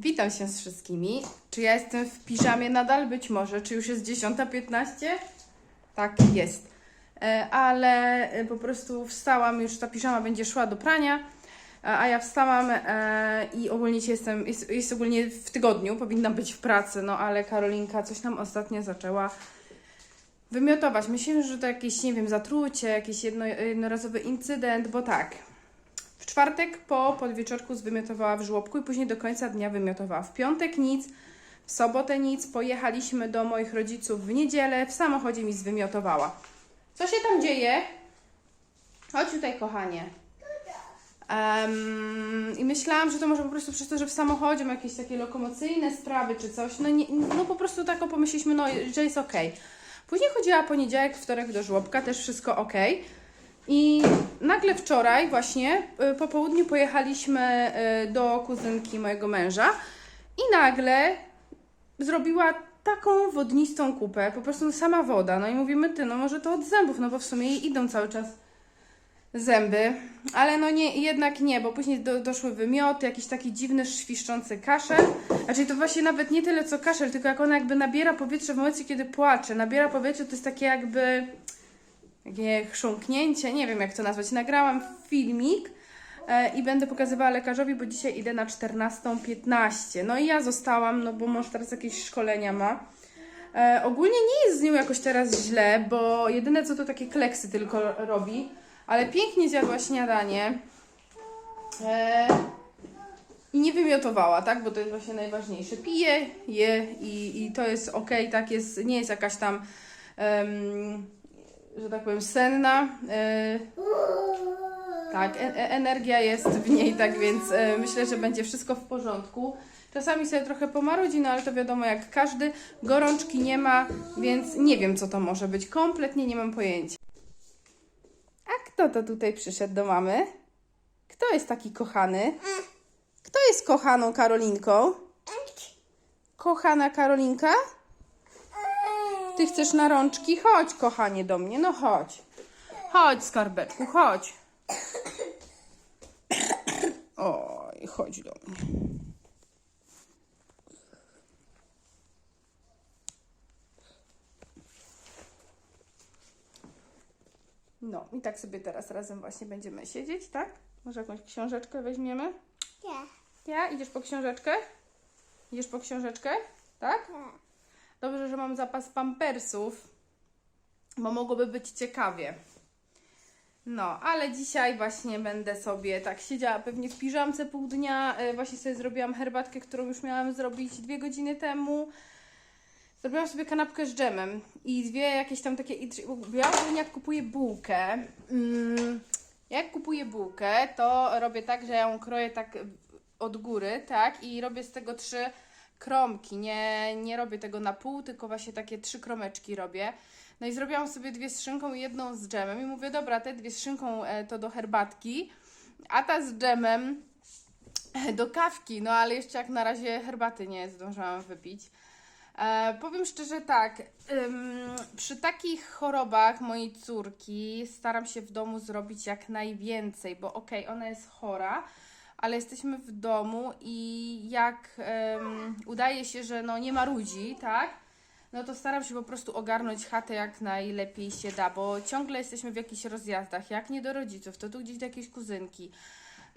Witam się z wszystkimi. Czy ja jestem w piżamie nadal? Być może. Czy już jest 10.15? Tak, jest. E, Ale e, po prostu wstałam, już ta piżama będzie szła do prania, a a ja wstałam e, i ogólnie jestem, jest, jest ogólnie w tygodniu, powinnam być w pracy, no ale Karolinka coś nam ostatnio zaczęła wymiotować. Myślę, że to jakieś, nie wiem, zatrucie, jakiś jedno, jednorazowy incydent, bo tak, czwartek po podwieczorku zwymiotowała w żłobku i później do końca dnia wymiotowała. W piątek nic, w sobotę nic. Pojechaliśmy do moich rodziców w niedzielę, w samochodzie mi zwymiotowała. Co się tam dzieje? Chodź tutaj, kochanie. Em, I myślałam, że to może po prostu przez to, że w samochodzie ma jakieś takie lokomocyjne sprawy czy coś. No, nie, no po prostu tak pomyśleliśmy, no, że jest okej. Później chodziła poniedziałek, wtorek do żłobka, też wszystko okej. I nagle wczoraj właśnie y, po południu pojechaliśmy y, do kuzynki mojego męża i nagle zrobiła taką wodnistą kupę, po prostu sama woda. No i mówimy, ty, no może to od zębów, no bo w sumie jej idą cały czas zęby, ale no nie, jednak nie, bo później do, doszły wymioty, jakiś taki dziwny, świszczący kaszel. Znaczy to właśnie nawet nie tyle co kaszel, tylko jak ona jakby nabiera powietrze w momencie, kiedy płacze. Nabiera powietrze, to jest takie jakby takie chrząknięcie, nie wiem jak to nazwać. Nagrałam filmik e, i będę pokazywała lekarzowi, bo dzisiaj idę na 14.15. No i ja zostałam, no bo mąż teraz jakieś szkolenia ma. E, ogólnie nie jest z nią jakoś teraz źle, bo jedyne co to takie kleksy tylko robi, ale pięknie zjadła śniadanie. E, i nie wymiotowała, tak? Bo to jest właśnie najważniejsze. Pije, je i, i to jest ok, tak? Jest, nie jest jakaś tam, em, że tak powiem, senna. E, tak, e, e, energia jest w niej, tak więc myślę, że będzie wszystko w porządku. Czasami sobie trochę pomarudzi, no ale to wiadomo jak każdy. Gorączki nie ma, więc nie wiem co to może być. Kompletnie nie mam pojęcia. A kto to tutaj przyszedł do mamy? Kto jest taki kochany? Kto jest kochaną Karolinką? Kochana Karolinka? Ty chcesz na rączki? Chodź, kochanie, do mnie. No chodź. Chodź, skarbeczku, chodź. Oj, chodź do mnie. No, i tak sobie teraz razem właśnie będziemy siedzieć, tak? Może jakąś książeczkę weźmiemy? Nie. Ja? Idziesz po książeczkę? Idziesz po książeczkę? Tak? Dobrze, że mam zapas pampersów, bo mogłoby być ciekawie. No, ale dzisiaj właśnie będę sobie tak siedziała pewnie w piżamce pół dnia. E, Właśnie sobie zrobiłam herbatkę, którą już miałam zrobić dwie godziny temu. Zrobiłam sobie kanapkę z dżemem i dwie jakieś tam takie... Ja ogólnie jak kupuję bułkę, mm, jak kupuję bułkę, to robię tak, że ja ją kroję tak od góry, tak? I robię z tego trzy kromki. Nie, nie robię tego na pół, tylko właśnie takie trzy kromeczki robię. No i zrobiłam sobie dwie z szynką i jedną z dżemem. I mówię, dobra, te dwie z szynką e, to do herbatki, a ta z dżemem e, do kawki. No ale jeszcze jak na razie herbaty nie zdążyłam wypić. E, powiem szczerze tak, ym, przy takich chorobach mojej córki staram się w domu zrobić jak najwięcej, bo okej, ona jest chora, ale jesteśmy w domu i jak ym, udaje się, że no nie ma ludzi, tak? No to staram się po prostu ogarnąć chatę jak najlepiej się da, bo ciągle jesteśmy w jakichś rozjazdach, jak nie do rodziców, to tu gdzieś do jakiejś kuzynki.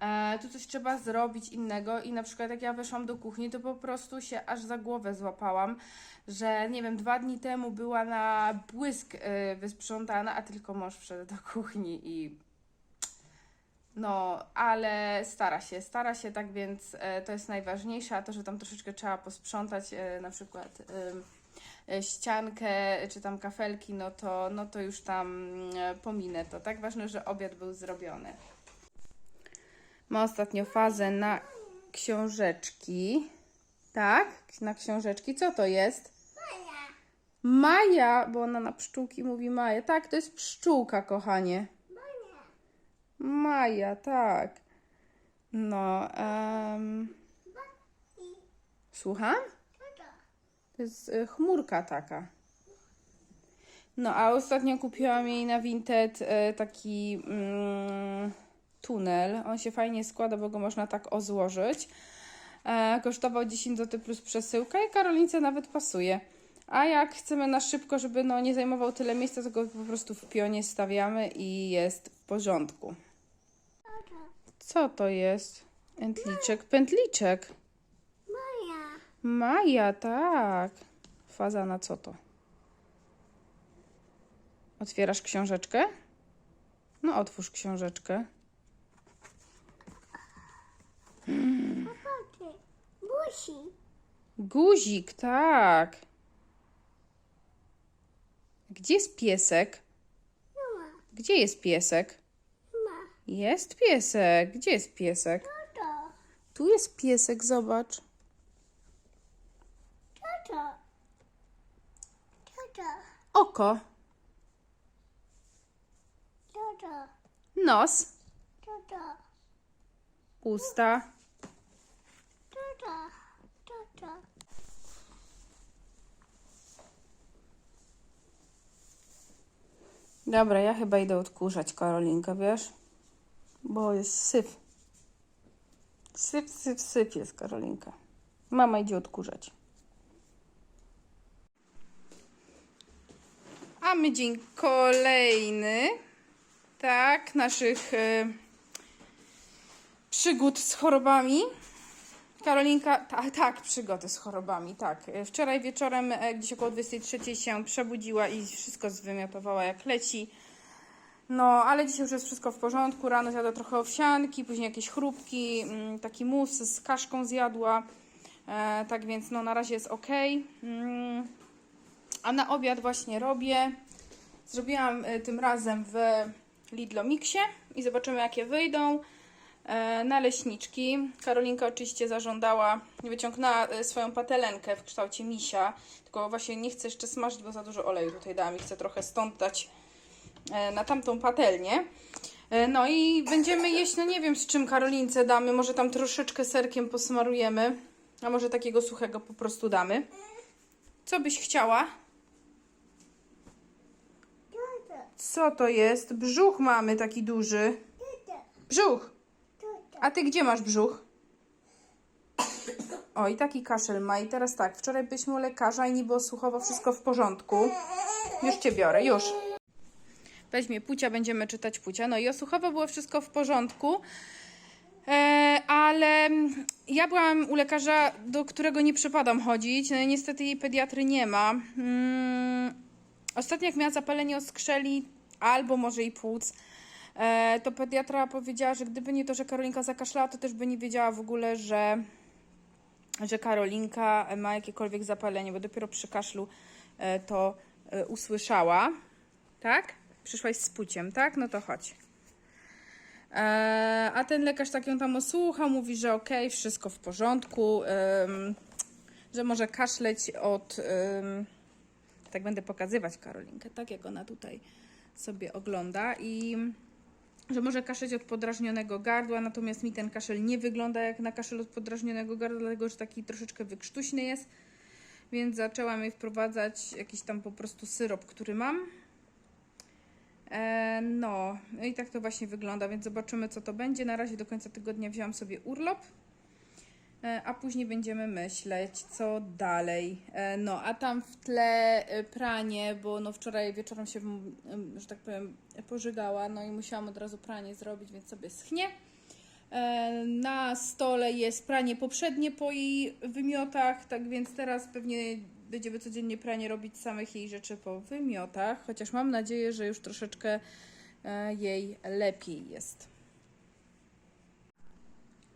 E, tu coś trzeba zrobić innego i na przykład jak ja weszłam do kuchni, to po prostu się aż za głowę złapałam, że nie wiem, dwa dni temu była na błysk e, wysprzątana, a tylko mąż wszedł do kuchni i no, ale stara się, stara się, tak więc e, to jest najważniejsze, a to, że tam troszeczkę trzeba posprzątać, e, na przykład e, ściankę czy tam kafelki, no to, no to już tam pominę to. Tak ważne, że obiad był zrobiony. Ma ostatnio fazę na książeczki. Tak? Na książeczki. Co to jest? Maja, bo ona na pszczółki mówi Maja. Tak, to jest pszczółka, kochanie. Maja, tak. No, em... słucham? To jest y, chmurka taka. No, a ostatnio kupiłam jej na Vinted y, taki mm, tunel. On się fajnie składa, bo go można tak ozłożyć. E, kosztował 10 zł plus przesyłka i Karolince nawet pasuje. A jak chcemy na szybko, żeby no, nie zajmował tyle miejsca, to go po prostu w pionie stawiamy i jest w porządku. Co to jest? Pętliczek, pętliczek. Moja. Maja, tak. Faza na co to? Otwierasz książeczkę? No, otwórz książeczkę. Busi. Guzik, tak. Gdzie jest piesek? Gdzie jest piesek? Jest piesek. Gdzie jest piesek? Tato. Tu jest piesek, zobacz. Tato. Tato. Oko, Tato. nos, Tato. usta. Tato. Tato. Dobra, ja chyba idę odkurzać Karolinkę, wiesz? Bo jest syf. Syf, syf, syf jest Karolinka. Mama idzie odkurzać. A my dzień kolejny. Tak, naszych e, przygód z chorobami. Karolinka, tak, przygody z chorobami, tak. E, Wczoraj wieczorem, e, gdzieś około 23 się przebudziła i wszystko zwymiotowała jak leci. No, ale dzisiaj już jest wszystko w porządku. Rano zjadła trochę owsianki, później jakieś chrupki, mm, taki mus z kaszką zjadła. E, tak więc no, na razie jest ok. Mm, a na obiad właśnie robię. Zrobiłam e, tym razem w Lidlo Mixie i zobaczymy jakie wyjdą. E, naleśniczki. Karolinka oczywiście zażądała, wyciągnęła e, swoją patelenkę w kształcie misia, tylko właśnie nie chcę jeszcze smażyć, bo za dużo oleju tutaj dałam i chcę trochę stąd dać na tamtą patelnię. E, No i będziemy jeść, no nie wiem z czym Karolince damy, może tam troszeczkę serkiem posmarujemy, a może takiego suchego po prostu damy. Co byś chciała? Co to jest? Brzuch mamy taki duży. Brzuch! A ty gdzie masz brzuch? O, i taki kaszel ma. I teraz tak, wczoraj byliśmy u lekarza i niby osłuchowo wszystko w porządku. Już cię biorę, już. Weźmie Pucia, będziemy czytać Pucia. No i osłuchowo było wszystko w porządku. E, ale ja byłam u lekarza, do którego nie przypadam chodzić. No niestety jej pediatry nie ma. Mm, ostatnio jak miała zapalenie oskrzeli albo może i płuc, e, to pediatra powiedziała, że gdyby nie to, że Karolinka zakaszlała, to też by nie wiedziała w ogóle, że, że Karolinka ma jakiekolwiek zapalenie, bo dopiero przy kaszlu e, to usłyszała. Tak? Przyszłaś z puciem, tak? No to chodź. E, a ten lekarz tak ją tam osłuchał, mówi, że okej, wszystko w porządku, em, że może kaszleć od. em, tak będę pokazywać Karolinkę, tak jak ona tutaj sobie ogląda i że może kaszleć od podrażnionego gardła, natomiast mi ten kaszel nie wygląda jak na kaszel od podrażnionego gardła, dlatego że taki troszeczkę wykrztuśny jest, więc zaczęłam jej wprowadzać jakiś tam po prostu syrop, który mam. E, no, no i tak to właśnie wygląda, więc zobaczymy co to będzie. Na razie do końca tygodnia wziąłam sobie urlop, e, a później będziemy myśleć co dalej. E, no, a tam w tle pranie, bo no wczoraj wieczorem się, że tak powiem, pożygała, no i musiałam od razu pranie zrobić, więc sobie schnie. Na stole jest pranie poprzednie po jej wymiotach, tak więc teraz pewnie będziemy codziennie pranie robić samych jej rzeczy po wymiotach, chociaż mam nadzieję, że już troszeczkę e, jej lepiej jest.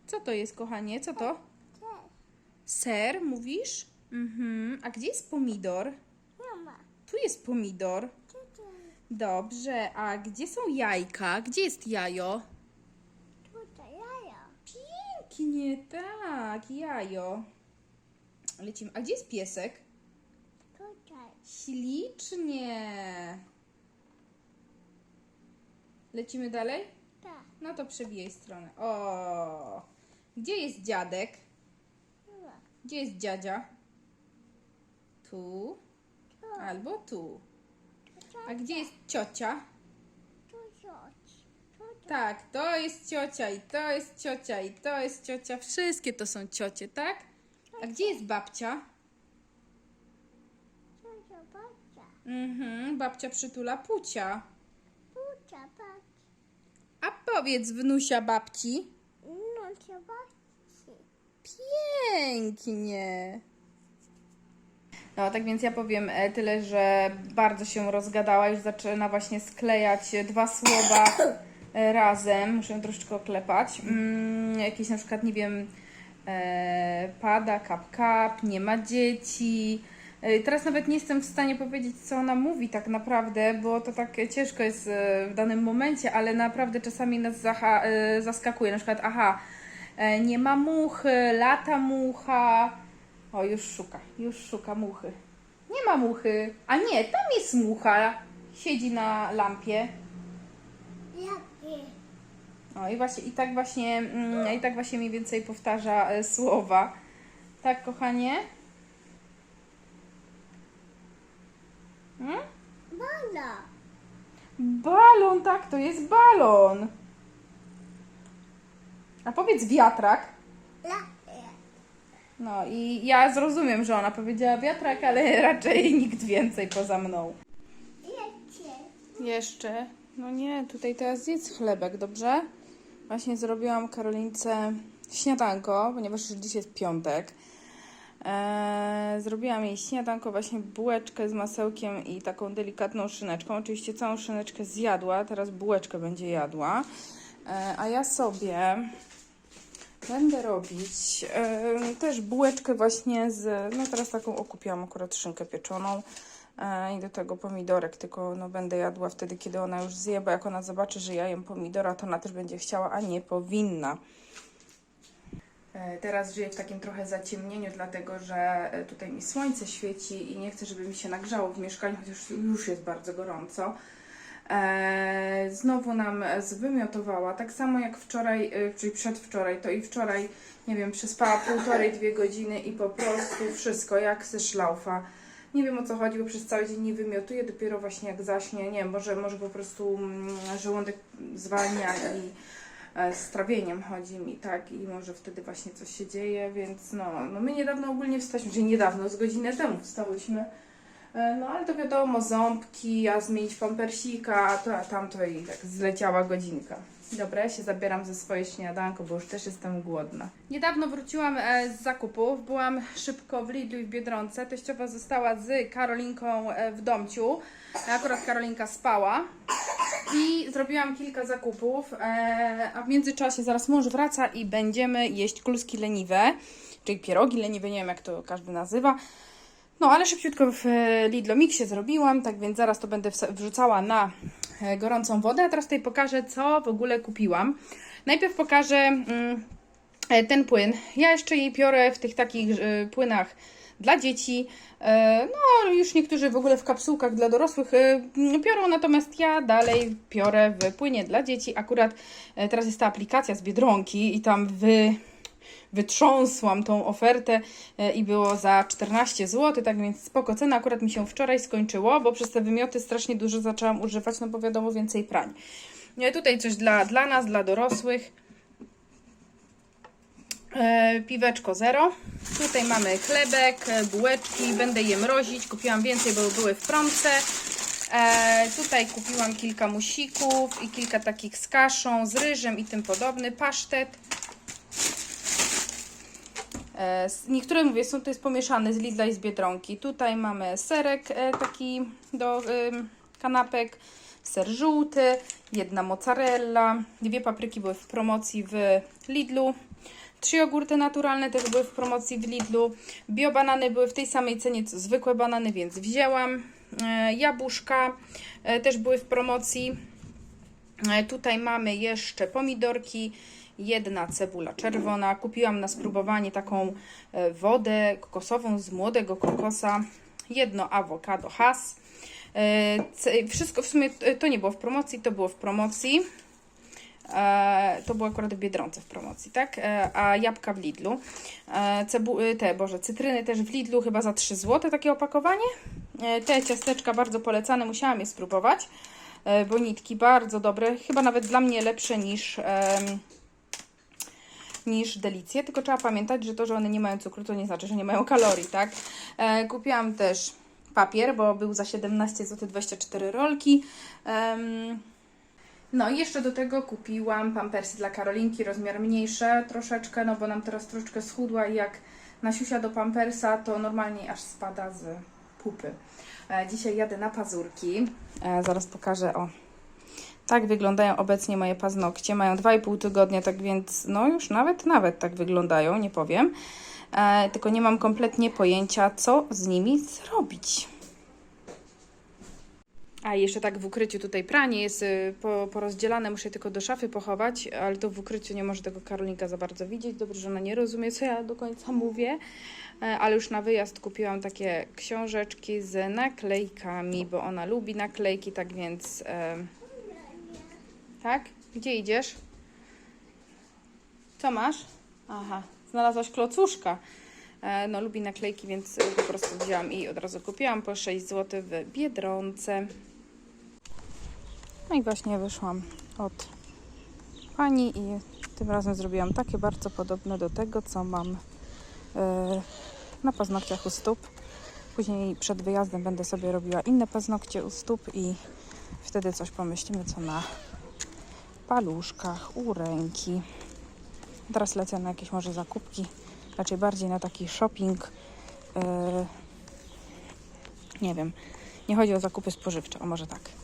Co to jest, kochanie? Co to? Ser, mówisz? Mhm. A gdzie jest pomidor? Tu jest pomidor. Dobrze. A gdzie są jajka? Gdzie jest jajo? Tutaj jaja. Pięknie, tak, jajo. Lecimy. A gdzie jest piesek? Ślicznie. Lecimy dalej? Tak. No to przebijaj stronę. O, gdzie jest dziadek? Gdzie jest dziadzia? Tu albo tu. A gdzie jest ciocia? Tak, to jest ciocia i to jest ciocia i to jest ciocia. Wszystkie to są ciocie, tak? A gdzie jest babcia? Ciocia, babcia. Mhm, babcia przytula pucia. Tucia, babcia. A powiedz wnusia babci. No, babci. Pięknie. No, tak więc ja powiem e, tyle, że bardzo się rozgadała, już zaczyna właśnie sklejać dwa słowa e, razem. Muszę ją troszeczkę oklepać. Mm, jakieś na przykład, nie wiem, e, pada, kap, kap, nie ma dzieci. E, Teraz nawet nie jestem w stanie powiedzieć, co ona mówi tak naprawdę, bo to tak ciężko jest e, w danym momencie, ale naprawdę czasami nas e, zaskakuje. Na przykład, aha, Nie ma muchy, lata mucha. O, już szuka, już szuka muchy. Nie ma muchy. A nie, tam jest mucha. Siedzi na lampie. Jakie? O, i właśnie, i tak właśnie, mm, i tak właśnie mniej więcej powtarza słowa. Tak, kochanie? Hmm? Bala. Balon, tak, to jest balon. A powiedz wiatrak. No i ja zrozumiem, że ona powiedziała wiatrak, ale raczej nikt więcej poza mną. Jeszcze. No nie, tutaj teraz zjedz chlebek, dobrze? Właśnie zrobiłam Karolince śniadanko, ponieważ już dzisiaj jest piątek. Eee, zrobiłam jej śniadanko, właśnie bułeczkę z masełkiem i taką delikatną szyneczką. Oczywiście całą szyneczkę zjadła, teraz bułeczkę będzie jadła. Eee, a ja sobie będę robić em, też bułeczkę właśnie z, no teraz taką okupiłam akurat szynkę pieczoną e, i do tego pomidorek, tylko no będę jadła wtedy, kiedy ona już zje, bo jak ona zobaczy, że ja jem pomidora, to ona też będzie chciała, a nie powinna. E, Teraz żyję w takim trochę zaciemnieniu, dlatego że e, tutaj mi słońce świeci i nie chcę, żeby mi się nagrzało w mieszkaniu, chociaż już jest bardzo gorąco. E, znowu nam zwymiotowała, tak samo jak wczoraj, czyli przedwczoraj, to i wczoraj, nie wiem, przespała półtorej, dwie godziny i po prostu wszystko jak ze szlaufa. Nie wiem o co chodzi, bo przez cały dzień nie wymiotuje, dopiero właśnie jak zaśnie, nie wiem, może, może po prostu mm, żołądek zwalnia i z trawieniem chodzi mi, tak, i może wtedy właśnie coś się dzieje, więc no, no my niedawno ogólnie wstaliśmy, czyli niedawno, z godzinę temu wstałyśmy, E, no ale to wiadomo, ząbki, a zmienić pampersika, a to, a tamto i tak zleciała godzinka. Dobra, ja się zabieram ze swoje śniadanko, bo już też jestem głodna. Niedawno wróciłam e, z zakupów, byłam szybko w Lidlu i w Biedronce. Teściowa została z Karolinką e, w domciu. Akurat Karolinka spała. I zrobiłam kilka zakupów, e, a w międzyczasie zaraz mąż wraca i będziemy jeść kluski leniwe, czyli pierogi leniwe, nie wiem jak to każdy nazywa. No, ale szybciutko w e, Lidlo Mixie zrobiłam, tak więc zaraz to będę wrzucała na e, gorącą wodę. A teraz tutaj pokażę, co w ogóle kupiłam. Najpierw pokażę mm, ten płyn. Ja jeszcze jej piorę w tych takich płynach dla dzieci. E, No, już niektórzy w ogóle w kapsułkach dla dorosłych e, piorą, natomiast ja dalej piorę w płynie dla dzieci. Akurat e, teraz jest ta aplikacja z Biedronki i tam wy wytrząsłam tą ofertę i było za 14 zł, tak więc spoko cena. Akurat mi się wczoraj skończyło, bo przez te wymioty strasznie dużo zaczęłam używać, no bo wiadomo, więcej prań. E, Tutaj coś dla, dla nas, dla dorosłych. E, piweczko zero. Tutaj mamy chlebek, e, bułeczki, będę je mrozić. Kupiłam więcej, bo były w promce. E, tutaj kupiłam kilka musików i kilka takich z kaszą, z ryżem i tym podobny. Pasztet. E, Niektóre mówię, są to jest pomieszane z Lidla i z Biedronki. Tutaj mamy serek e, taki do ym, kanapek, ser żółty, jedna mozzarella, dwie papryki były w promocji w Lidlu. Trzy jogurty naturalne też były w promocji w Lidlu. Biobanany były w tej samej cenie co zwykłe banany, więc wzięłam. E, Jabłuszka e, też były w promocji. E, Tutaj mamy jeszcze pomidorki, jedna cebula czerwona. Kupiłam na spróbowanie taką wodę kokosową z młodego kokosa, jedno awokado has. Wszystko w sumie to nie było w promocji, to było w promocji. E, to było akurat w Biedronce w promocji, tak? E, a jabłka w Lidlu. E, cebu, e, te, boże, cytryny też w Lidlu chyba za 3 zł takie opakowanie. Te ciasteczka bardzo polecane, musiałam je spróbować. e, bonitki, bardzo dobre, chyba nawet dla mnie lepsze niż, niż delicje, tylko trzeba pamiętać, że to, że one nie mają cukru, to nie znaczy, że nie mają kalorii, tak? Kupiłam też papier, bo był za 17 zł 24 rolki. Em, no i jeszcze do tego kupiłam pampersy dla Karolinki, rozmiar mniejsze troszeczkę, no bo nam teraz troszeczkę schudła i jak nasiusia do pampersa, to normalnie aż spada z pupy. E, dzisiaj jadę na pazurki. E, zaraz pokażę, o. Tak wyglądają obecnie moje paznokcie. Mają 2,5 tygodnia, tak więc no już nawet, nawet tak wyglądają, nie powiem. E, tylko nie mam kompletnie pojęcia, co z nimi zrobić. A jeszcze tak w ukryciu tutaj pranie jest y, po, porozdzielane, muszę tylko do szafy pochować, ale to w ukryciu nie może tego Karolinka za bardzo widzieć. Dobrze, że ona nie rozumie, co ja do końca mówię. E, Ale już na wyjazd kupiłam takie książeczki z naklejkami, bo ona lubi naklejki, tak więc. E, tak? Gdzie idziesz? Co masz? Aha, znalazłaś klocuszka. E, No, lubi naklejki, więc po prostu wzięłam i od razu kupiłam po 6 zł w Biedronce. No i właśnie wyszłam od pani i tym razem zrobiłam takie bardzo podobne do tego, co mam e, na paznokciach u stóp. Później przed wyjazdem będę sobie robiła inne paznokcie u stóp i wtedy coś pomyślimy, co na paluszkach, u ręki. Teraz lecę na jakieś może zakupki, raczej bardziej na taki shopping. e, nie wiem, nie chodzi o zakupy spożywcze, o może tak.